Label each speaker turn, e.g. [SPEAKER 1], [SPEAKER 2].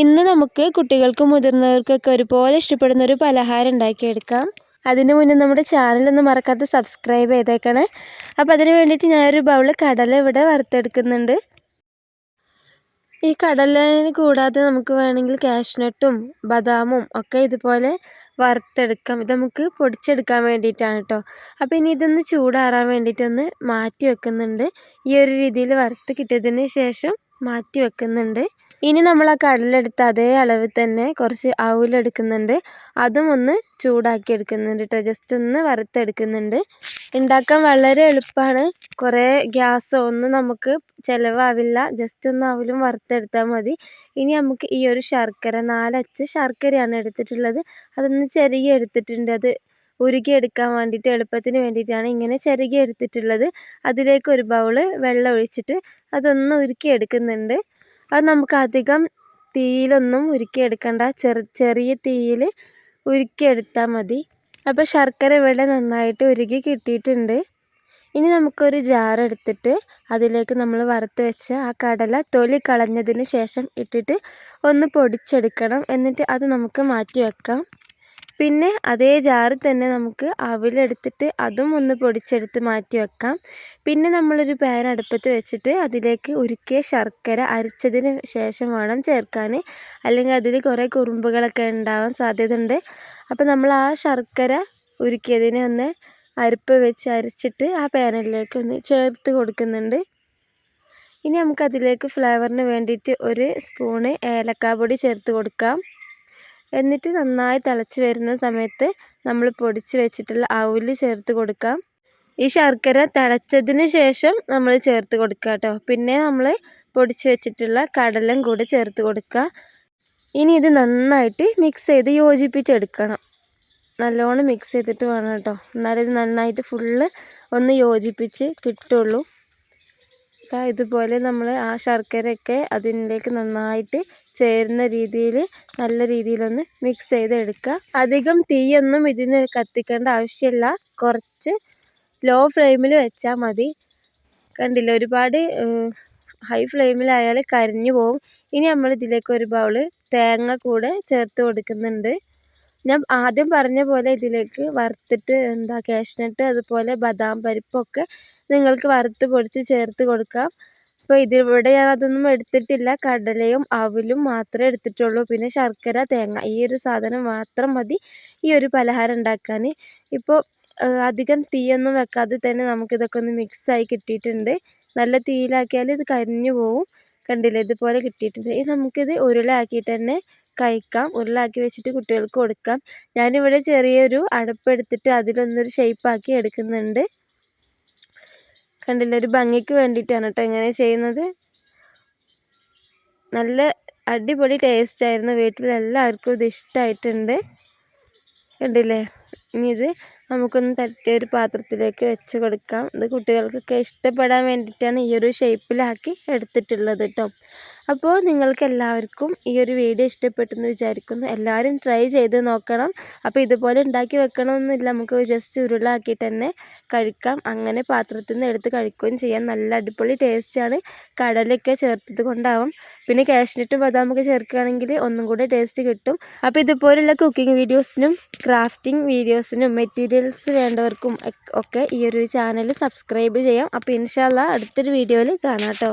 [SPEAKER 1] ഇന്ന് നമുക്ക് കുട്ടികൾക്കും മുതിർന്നവർക്കൊക്കെ ഒരുപോലെ ഇഷ്ടപ്പെടുന്ന ഒരു പലഹാരം ഉണ്ടാക്കിയെടുക്കാം. അതിന് മുന്നേ നമ്മുടെ ചാനലൊന്നും മറക്കാതെ സബ്സ്ക്രൈബ് ചെയ്തേക്കണേ. അപ്പോൾ അതിന് വേണ്ടിയിട്ട് ഞാനൊരു ബൗൾ കടല ഇവിടെ വറുത്തെടുക്കുന്നുണ്ട്. ഈ കടലിന് കൂടാതെ നമുക്ക് വേണമെങ്കിൽ കാഷ്നട്ടും ബദാമും ഒക്കെ ഇതുപോലെ വറുത്തെടുക്കാം. ഇത് നമുക്ക് പൊടിച്ചെടുക്കാൻ വേണ്ടിയിട്ടാണ് കേട്ടോ അപ്പോൾ ഇനി ഇതൊന്ന് ചൂടാറാൻ വേണ്ടിയിട്ടൊന്ന് മാറ്റി വെക്കുന്നുണ്ട്. ഈ ഒരു രീതിയിൽ വറുത്ത് കിട്ടിയതിന് ശേഷം മാറ്റി വെക്കുന്നുണ്ട്. ഇനി നമ്മൾ ആ കടലെടുത്ത അതേ അളവിൽ തന്നെ കുറച്ച് അവലെടുക്കുന്നുണ്ട് അതും ഒന്ന് ചൂടാക്കി എടുക്കുന്നുണ്ട് കേട്ടോ ജസ്റ്റ് ഒന്ന് വറുത്തെടുക്കുന്നുണ്ട്. ഉണ്ടാക്കാൻ വളരെ എളുപ്പമാണ് കുറേ ഗ്യാസോ ഒന്നും നമുക്ക് ചിലവാവില്ല. ജസ്റ്റ് ഒന്ന് അവലും വറുത്തെടുത്താൽ മതി. ഇനി നമുക്ക് ഈ ഒരു ശർക്കര നാലച്ച് ശർക്കരയാണ് എടുത്തിട്ടുള്ളത്. അതൊന്ന് ചെറിയ എടുത്തിട്ടുണ്ട്. അത് ഉരുകി എടുക്കാൻ വേണ്ടിയിട്ട് എളുപ്പത്തിന് വേണ്ടിയിട്ടാണ് ഇങ്ങനെ ചെറുകി എടുത്തിട്ടുള്ളത്. അതിലേക്ക് ഒരു ബൗൾ വെള്ളം ഒഴിച്ചിട്ട് അതൊന്ന് ഉരുക്കിയെടുക്കുന്നുണ്ട് അത് നമുക്ക് അധികം തീയിലൊന്നും ഉരുക്കിയെടുക്കണ്ട. ചെറു ചെറിയ തീയിൽ ഉരുക്കിയെടുത്താൽ മതി. അപ്പോൾ ശർക്കര ഇവിടെ നന്നായിട്ട് ഉരുകി കിട്ടിയിട്ടുണ്ട്. ഇനി നമുക്കൊരു ജാർ എടുത്തിട്ട് അതിലേക്ക് നമ്മൾ വറുത്ത് വെച്ച ആ കടല തൊലി കളഞ്ഞതിന് ശേഷം ഇട്ടിട്ട് ഒന്ന് പൊടിച്ചെടുക്കണം. എന്നിട്ട് അത് നമുക്ക് മാറ്റി വെക്കാം. പിന്നെ അതേ ജാറിൽ തന്നെ നമുക്ക് അവിലെടുത്തിട്ട് അതും ഒന്ന് പൊടിച്ചെടുത്ത് മാറ്റി വെക്കാം. പിന്നെ നമ്മളൊരു പാൻ അടുപ്പത്ത് വെച്ചിട്ട് അതിലേക്ക് ഉരുക്കിയ ശർക്കര അരച്ചതിന് ശേഷം വേണം ചേർക്കാൻ അല്ലെങ്കിൽ അതിൽ കുറേ കുറുമ്പുകളൊക്കെ ഉണ്ടാവാൻ സാധ്യതയുണ്ട്. അപ്പോൾ നമ്മൾ ആ ശർക്കര ഉരുക്കിയതിനെ ഒന്ന് അരിപ്പ് വെച്ച് അരച്ചിട്ട് ആ പാനിലേക്ക് ഒന്ന് ചേർത്ത് കൊടുക്കുന്നുണ്ട്. ഇനി നമുക്കതിലേക്ക് ഫ്ലേവറിന് വേണ്ടിയിട്ട് ഒരു സ്പൂണ് ഏലക്കാപ്പൊടി ചേർത്ത് കൊടുക്കാം. എന്നിട്ട് നന്നായി തിളച്ച് വരുന്ന സമയത്ത് നമ്മൾ പൊടിച്ച് വെച്ചിട്ടുള്ള അവൽ ചേർത്ത് കൊടുക്കാം. ഈ ശർക്കര തിളച്ചതിന് ശേഷം നമ്മൾ ചേർത്ത് കൊടുക്കുക കേട്ടോ. പിന്നെ നമ്മൾ പൊടിച്ച് വെച്ചിട്ടുള്ള കടലും കൂടെ ചേർത്ത് കൊടുക്കുക. ഇനി ഇത് നന്നായിട്ട് മിക്സ് ചെയ്ത് യോജിപ്പിച്ചെടുക്കണം. നല്ലോണം മിക്സ് ചെയ്തിട്ട് വേണം കേട്ടോ. എന്നാലും ഇത് നന്നായിട്ട് ഫുള്ള് ഒന്ന് യോജിപ്പിച്ച് കിട്ടുള്ളൂ. ഇതുപോലെ നമ്മൾ ആ ശർക്കരയൊക്കെ അതിലേക്ക് നന്നായിട്ട് ചേരുന്ന രീതിയിൽ നല്ല രീതിയിലൊന്ന് മിക്സ് ചെയ്തെടുക്കുക. അധികം തീയൊന്നും ഇതിന് കത്തിക്കേണ്ട ആവശ്യമില്ല. കുറച്ച് ലോ ഫ്ലെയിമിൽ വെച്ചാൽ മതി. കണ്ടില്ല? ഒരുപാട് ഹൈ ഫ്ലെയിമിലായാൽ കരിഞ്ഞു പോകും ഇനി നമ്മൾ ഇതിലേക്ക് ഒരു ബൗൾ തേങ്ങ കൂടെ ചേർത്ത് കൊടുക്കുന്നുണ്ട്. ഞാൻ ആദ്യം പറഞ്ഞ പോലെ ഇതിലേക്ക് വറുത്തിട്ട് എന്താ കാഷ്നട്ട് അതുപോലെ ബദാം പരിപ്പൊക്കെ നിങ്ങൾക്ക് വറുത്ത് പൊടിച്ച് ചേർത്ത് കൊടുക്കാം. അപ്പോൾ ഇതിവിടെ ഞാൻ അതൊന്നും എടുത്തിട്ടില്ല. കടലയും അവലും മാത്രമേ എടുത്തിട്ടുള്ളൂ. പിന്നെ ശർക്കര തേങ്ങ ഈ ഒരു സാധനം മാത്രം മതി. ഈ ഒരു പലഹാരം ഉണ്ടാക്കാൻ ഇപ്പോൾ അധികം തീയൊന്നും വെക്കാതെ തന്നെ നമുക്കിതൊക്കെ ഒന്ന് മിക്സായി കിട്ടിയിട്ടുണ്ട്. നല്ല തീയിലാക്കിയാൽ ഇത് കരിഞ്ഞു പോവും. കണ്ടില്ലേ? ഇതുപോലെ കിട്ടിയിട്ടുണ്ട്. ഇനി നമുക്കിത് ഉരുളയാക്കിയിട്ട് തന്നെ കഴിക്കാം ഉരുളാക്കി വെച്ചിട്ട് കുട്ടികൾക്ക് കൊടുക്കാം. ഞാനിവിടെ ചെറിയൊരു അടപ്പെടുത്തിട്ട് അതിലൊന്നൊരു ഷേപ്പാക്കി എടുക്കുന്നുണ്ട്. കണ്ടില്ല ഒരു ഭംഗിക്ക് വേണ്ടിയിട്ടാണ് കേട്ടോ ഇങ്ങനെ ചെയ്യുന്നത്. നല്ല അടിപൊളി ടേസ്റ്റ് ആയിരുന്നു വീട്ടിലെല്ലാവർക്കും ഇത് ഇഷ്ടമായിട്ടുണ്ട് കണ്ടില്ലേ? ഇനി ഇത് നമുക്കൊന്ന് തട്ടിയ ഒരു പാത്രത്തിലേക്ക് വെച്ച് കൊടുക്കാം. ഇത് കുട്ടികൾക്കൊക്കെ ഇഷ്ടപ്പെടാൻ വേണ്ടിയിട്ടാണ് ഈ ഒരു ഷേപ്പിലാക്കി എടുത്തിട്ടുള്ളത് കേട്ടോ അപ്പോൾ നിങ്ങൾക്ക് എല്ലാവർക്കും ഈ ഒരു വീഡിയോ ഇഷ്ടപ്പെട്ടെന്ന് വിചാരിക്കുന്നു. എല്ലാവരും ട്രൈ ചെയ്ത് നോക്കണം. അപ്പോൾ ഇതുപോലെ ഉണ്ടാക്കി വെക്കണമെന്നില്ല. നമുക്ക് ജസ്റ്റ് ഉരുളാക്കിയിട്ട് തന്നെ കഴിക്കാം. അങ്ങനെ പാത്രത്തിൽ നിന്ന് എടുത്ത് കഴിക്കുകയും ചെയ്യാം. നല്ല അടിപൊളി ടേസ്റ്റാണ് കടലൊക്കെ ചേർത്തത് കൊണ്ടാവും. പിന്നെ കാഷ്നട്ടും ബദാമൊക്കെ ചേർക്കുകയാണെങ്കിൽ ഒന്നും കൂടെ ടേസ്റ്റ് കിട്ടും. അപ്പോൾ ഇതുപോലുള്ള കുക്കിംഗ് വീഡിയോസിനും ക്രാഫ്റ്റിംഗ് വീഡിയോസിനും മെറ്റീരിയൽസ് വേണ്ടവർക്കും ഒക്കെ ഈ ഒരു ചാനൽ സബ്സ്ക്രൈബ് ചെയ്യാം. അപ്പോൾ ഇൻഷാല്ല അടുത്തൊരു വീഡിയോയിൽ കാണാം കേട്ടോ